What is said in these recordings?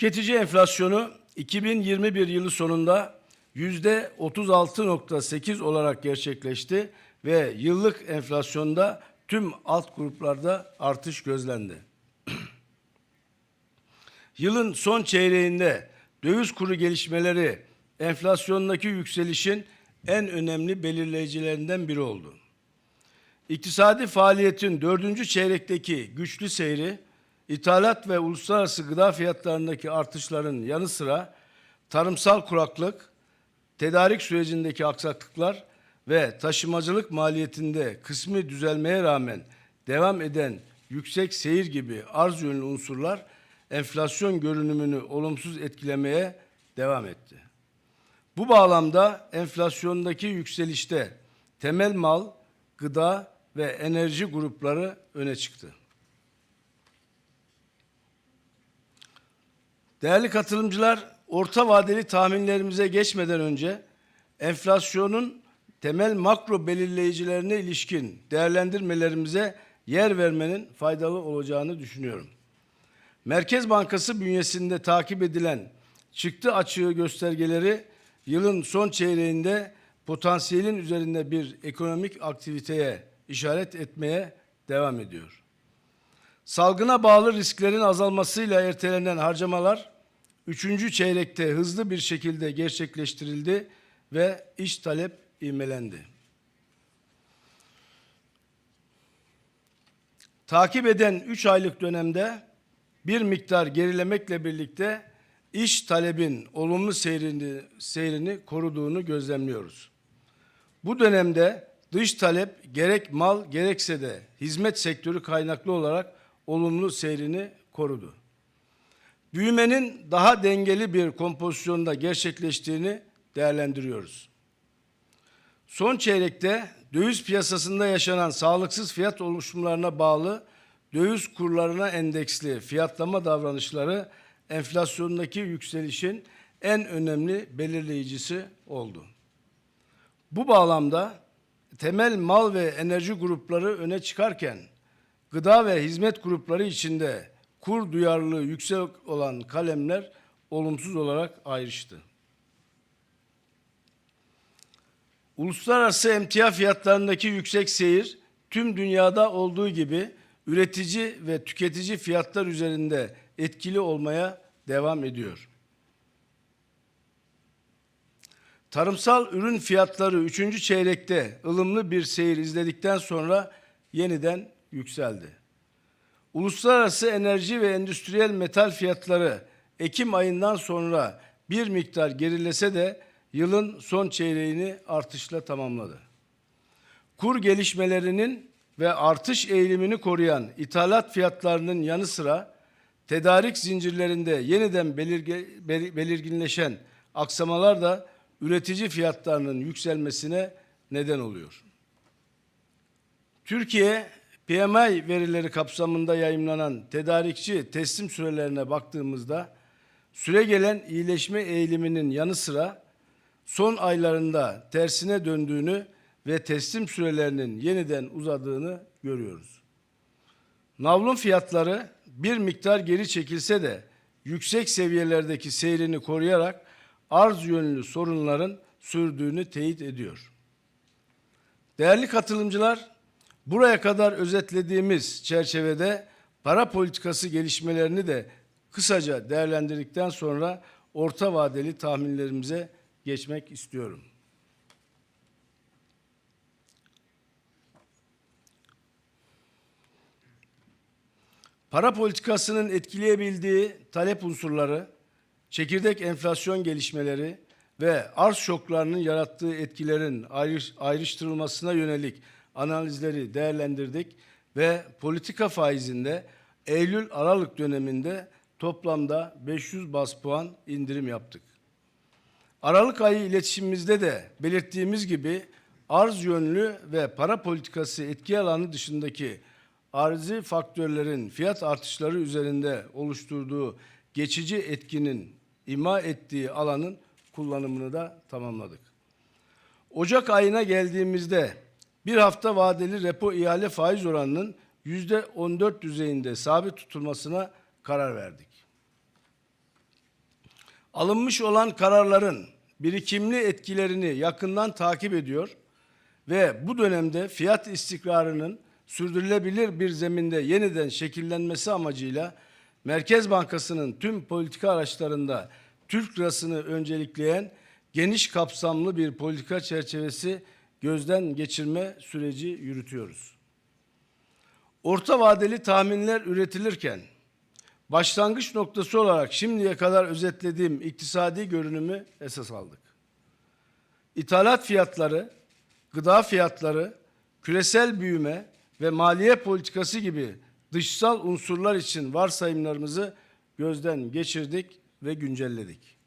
Tüketici enflasyonu 2021 yılı sonunda yüzde 36.8 olarak gerçekleşti ve yıllık enflasyonda tüm alt gruplarda artış gözlendi. Yılın son çeyreğinde döviz kuru gelişmeleri enflasyondaki yükselişin en önemli belirleyicilerinden biri oldu. İktisadi faaliyetin dördüncü çeyrekteki güçlü seyri, ithalat ve uluslararası gıda fiyatlarındaki artışların yanı sıra tarımsal kuraklık, tedarik sürecindeki aksaklıklar ve taşımacılık maliyetinde kısmi düzelmeye rağmen devam eden yüksek seyir gibi arz yönlü unsurlar enflasyon görünümünü olumsuz etkilemeye devam etti. Bu bağlamda enflasyondaki yükselişte temel mal, gıda ve enerji grupları öne çıktı. Değerli katılımcılar, orta vadeli tahminlerimize geçmeden önce enflasyonun temel makro belirleyicilerine ilişkin değerlendirmelerimize yer vermenin faydalı olacağını düşünüyorum. Merkez Bankası bünyesinde takip edilen çıktı açığı göstergeleri yılın son çeyreğinde potansiyelin üzerinde bir ekonomik aktiviteye işaret etmeye devam ediyor. Salgına bağlı risklerin azalmasıyla ertelenen harcamalar üçüncü çeyrekte hızlı bir şekilde gerçekleştirildi ve iş talep ivmelendi. Takip eden 3 aylık dönemde bir miktar gerilemekle birlikte iş talebin olumlu seyrini, seyrini koruduğunu gözlemliyoruz. Bu dönemde dış talep gerek mal gerekse de hizmet sektörü kaynaklı olarak olumlu seyrini korudu. Büyümenin daha dengeli bir kompozisyonda gerçekleştiğini değerlendiriyoruz. Son çeyrekte döviz piyasasında yaşanan sağlıksız fiyat oluşumlarına bağlı döviz kurlarına endeksli fiyatlama davranışları enflasyondaki yükselişin en önemli belirleyicisi oldu. Bu bağlamda temel mal ve enerji grupları öne çıkarken gıda ve hizmet grupları içinde kur duyarlılığı yüksek olan kalemler olumsuz olarak ayrıştı. Uluslararası emtia fiyatlarındaki yüksek seyir tüm dünyada olduğu gibi üretici ve tüketici fiyatlar üzerinde etkili olmaya devam ediyor. Tarımsal ürün fiyatları üçüncü çeyrekte ılımlı bir seyir izledikten sonra yeniden yükseldi. Uluslararası enerji ve endüstriyel metal fiyatları Ekim ayından sonra bir miktar gerilese de yılın son çeyreğini artışla tamamladı. Kur gelişmelerinin ve artış eğilimini koruyan ithalat fiyatlarının yanı sıra tedarik zincirlerinde yeniden belirge, belirginleşen aksamalar da üretici fiyatlarının yükselmesine neden oluyor. Türkiye PMI verileri kapsamında yayımlanan tedarikçi teslim sürelerine baktığımızda süre gelen iyileşme eğiliminin yanı sıra son aylarında tersine döndüğünü ve teslim sürelerinin yeniden uzadığını görüyoruz. Navlun fiyatları bir miktar geri çekilse de yüksek seviyelerdeki seyrini koruyarak arz yönlü sorunların sürdüğünü teyit ediyor. Değerli katılımcılar, buraya kadar özetlediğimiz çerçevede para politikası gelişmelerini de kısaca değerlendirdikten sonra orta vadeli tahminlerimize geçmek istiyorum. Para politikasının etkileyebildiği talep unsurları, çekirdek enflasyon gelişmeleri ve arz şoklarının yarattığı etkilerin ayrış, ayrıştırılmasına yönelik analizleri değerlendirdik ve politika faizinde Eylül-Aralık döneminde toplamda 500 bas puan indirim yaptık. Aralık ayı iletişimimizde de belirttiğimiz gibi arz yönlü ve para politikası etki alanı dışındaki arzi faktörlerin fiyat artışları üzerinde oluşturduğu geçici etkinin ima ettiği alanın kullanımını da tamamladık. Ocak ayına geldiğimizde bir hafta vadeli repo ihale faiz oranının yüzde 14 düzeyinde sabit tutulmasına karar verdik. Alınmış olan kararların birikimli etkilerini yakından takip ediyor ve bu dönemde fiyat istikrarının sürdürülebilir bir zeminde yeniden şekillenmesi amacıyla Merkez Bankası'nın tüm politika araçlarında Türk lirasını öncelikleyen geniş kapsamlı bir politika çerçevesi gözden geçirme süreci yürütüyoruz. Orta vadeli tahminler üretilirken başlangıç noktası olarak şimdiye kadar özetlediğim iktisadi görünümü esas aldık. İthalat fiyatları, gıda fiyatları, küresel büyüme ve maliye politikası gibi dışsal unsurlar için varsayımlarımızı gözden geçirdik ve güncelledik.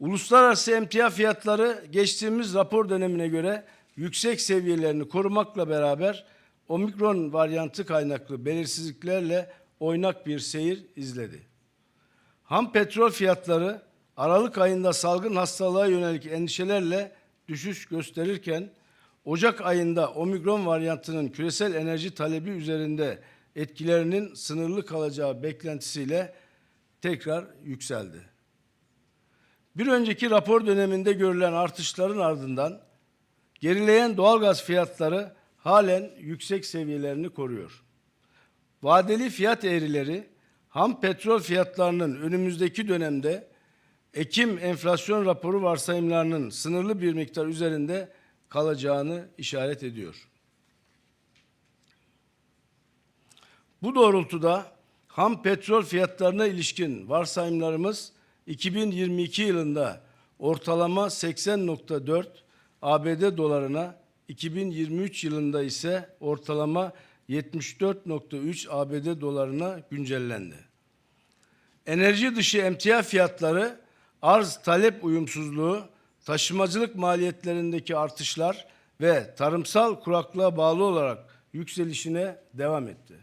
Uluslararası emtia fiyatları geçtiğimiz rapor dönemine göre yüksek seviyelerini korumakla beraber omikron varyantı kaynaklı belirsizliklerle oynak bir seyir izledi. Ham petrol fiyatları Aralık ayında salgın hastalığa yönelik endişelerle düşüş gösterirken Ocak ayında omikron varyantının küresel enerji talebi üzerinde etkilerinin sınırlı kalacağı beklentisiyle tekrar yükseldi. Bir önceki rapor döneminde görülen artışların ardından gerileyen doğalgaz fiyatları halen yüksek seviyelerini koruyor. Vadeli fiyat eğrileri ham petrol fiyatlarının önümüzdeki dönemde Ekim enflasyon raporu varsayımlarının sınırlı bir miktar üzerinde kalacağını işaret ediyor. Bu doğrultuda ham petrol fiyatlarına ilişkin varsayımlarımız 2022 yılında ortalama 80.4 ABD dolarına, 2023 yılında ise ortalama 74.3 ABD dolarına güncellendi. Enerji dışı emtia fiyatları arz talep uyumsuzluğu, taşımacılık maliyetlerindeki artışlar ve tarımsal kuraklığa bağlı olarak yükselişine devam etti.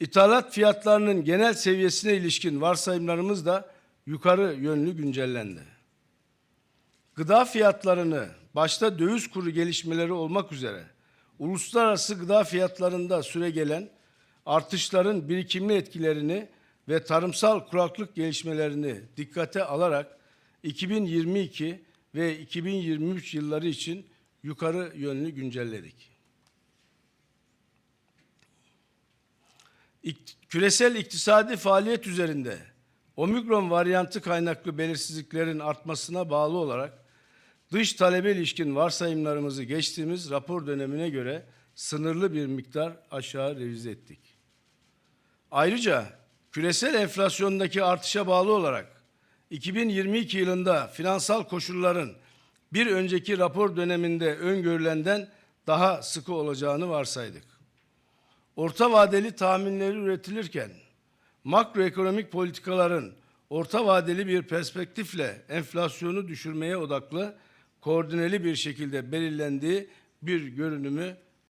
İthalat fiyatlarının genel seviyesine ilişkin varsayımlarımız da yukarı yönlü güncellendi. Gıda fiyatlarını başta döviz kuru gelişmeleri olmak üzere uluslararası gıda fiyatlarında süregelen artışların birikimli etkilerini ve tarımsal kuraklık gelişmelerini dikkate alarak 2022 ve 2023 yılları için yukarı yönlü güncelledik. İk- Küresel iktisadi faaliyet üzerinde omikron varyantı kaynaklı belirsizliklerin artmasına bağlı olarak dış talebe ilişkin varsayımlarımızı geçtiğimiz rapor dönemine göre sınırlı bir miktar aşağı revize ettik. Ayrıca küresel enflasyondaki artışa bağlı olarak 2022 yılında finansal koşulların bir önceki rapor döneminde öngörülenden daha sıkı olacağını varsaydık. Orta vadeli tahminleri üretilirken makroekonomik politikaların orta vadeli bir perspektifle enflasyonu düşürmeye odaklı koordineli bir şekilde belirlendiği bir görünümü